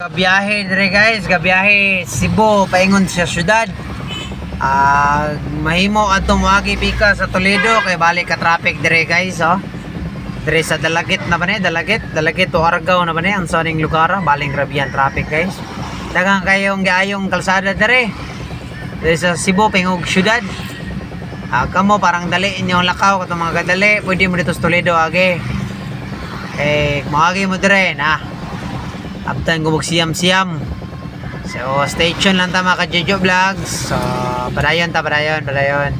Gabiyahe dire guys, gabiyahe Cebu, paingon sa syudad. Ah, uh, mahimo atong wagi pika sa Toledo kay balik ka traffic dire guys, oh. Dire sa Dalagit na ba? Dalagit, Dalagit to Argao na ba? Ang saning lugar, baling grabihan traffic guys. Dagang kayong giayong kalsada dire. Dire sa Cebu paingog syudad. Ah, kamo parang dali inyo lakaw katong mga kadali, pwede mo dito sa Toledo agi. Eh, maagi mo dire na. Abtan ko siyam-siyam. So, stay tuned lang ta mga ka-Jojo Vlogs. So, padayon ta, padayon, padayon.